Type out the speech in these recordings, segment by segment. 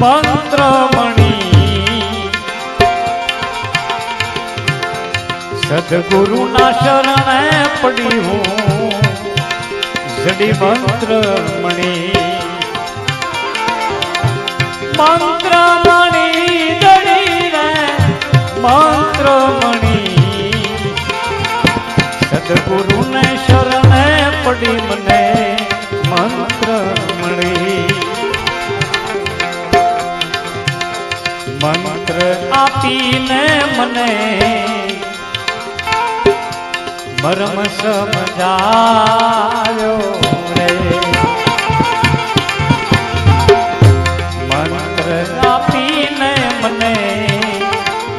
મંત્ર સદગુરુ ના શરણે પડી હું. જડી મંત્ર મણી આપીને મને મરમ સમજાયો રે. મંત્ર આપીને મને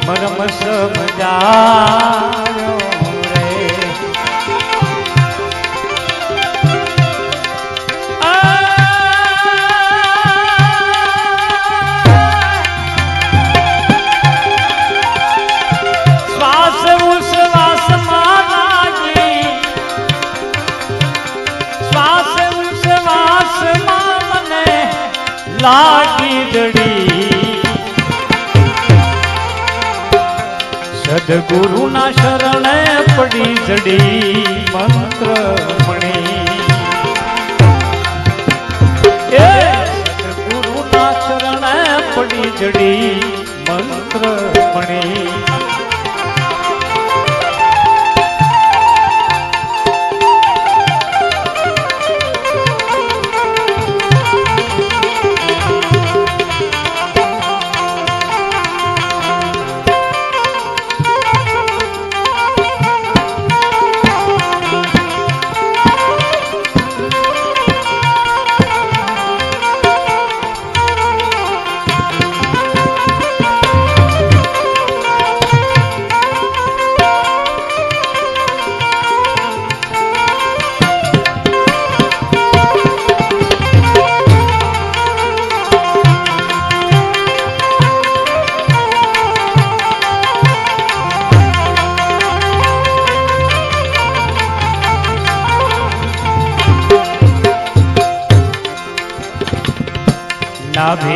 મરમ સમજાયો લાગી સદગુરુ ના શરણે પડી જડી મંત્ર મણી. એ સદગુરુના શરણે પડી જડી મંત્ર મણી.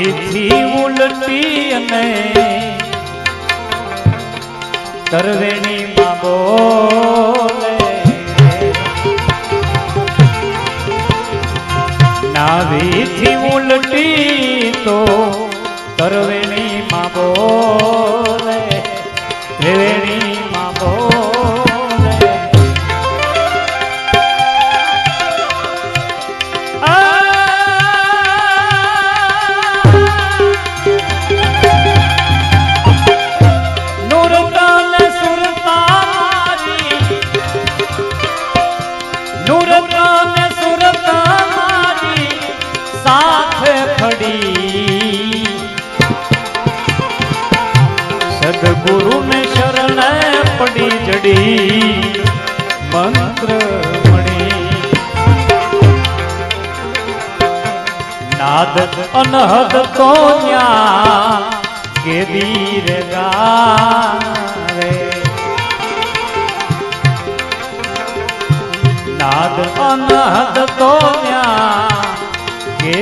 નાભીથી ઉલટી અને તરવેણી માં બોલે. નાભીથી ઉલટી તો તરવેણી માં બોલે. જડી મંત્ર નાદ અનહદ તો ન્યા કે વીર ગારે. નાદ અનહદ તો ન્યા કે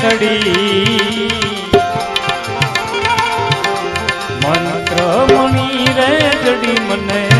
સડી મંત્ર મણી રે જડી મને.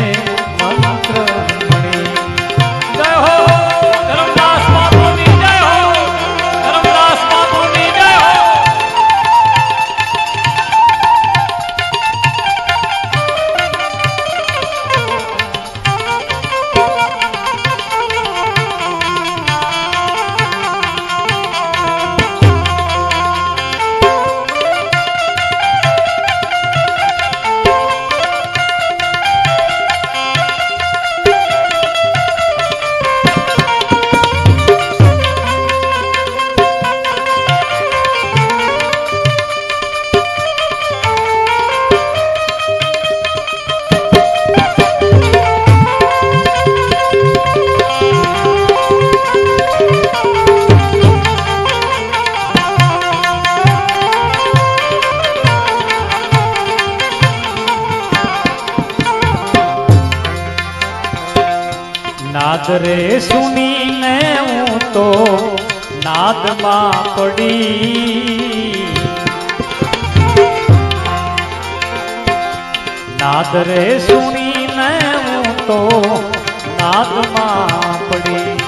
રે સુનીને હું તો નાદમાં પડી. નાદ રે સુનીને હું તો નાદમાં પડી.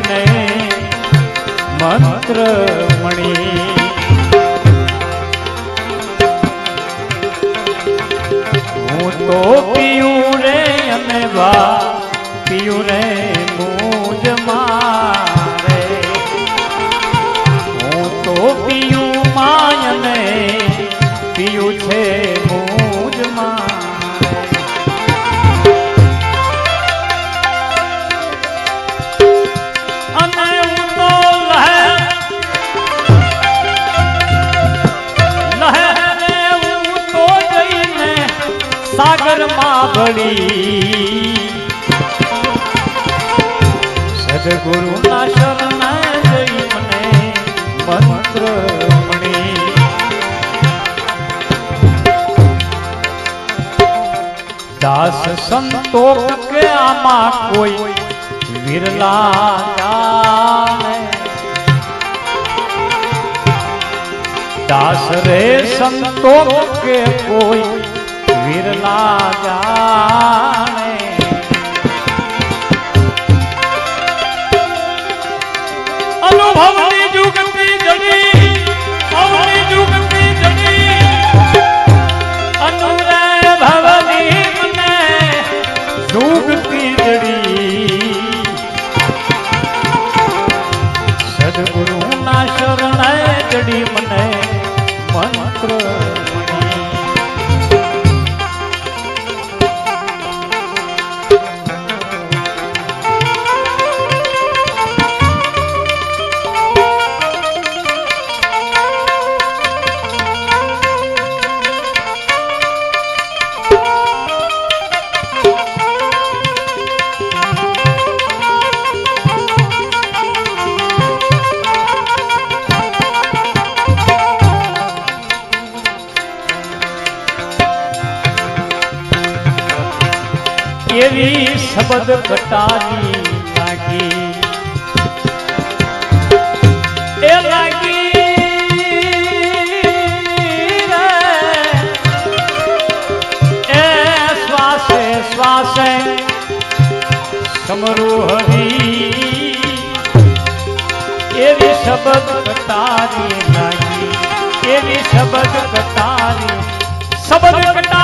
મને મંત્ર મણી હું તો પીયું રે અને વા પીયું રે મૂજ સદગુરુના શરણે જઈ મને મંત્ર મળી. દાસ સંતો કે આમાં કોઈ વિરલા દાસ રે સંતો કે કોઈ વિરલા જાણે. જુગતી જડી. અનુરે ભવની મને એવી શબ્દ કટારી લાગી એ લાગી એ શ્વાસે શ્વાસે સમરૂ એવી શબ્દ કટારી લાગી એવી શબ્દ કટારી શબ્દ કટારી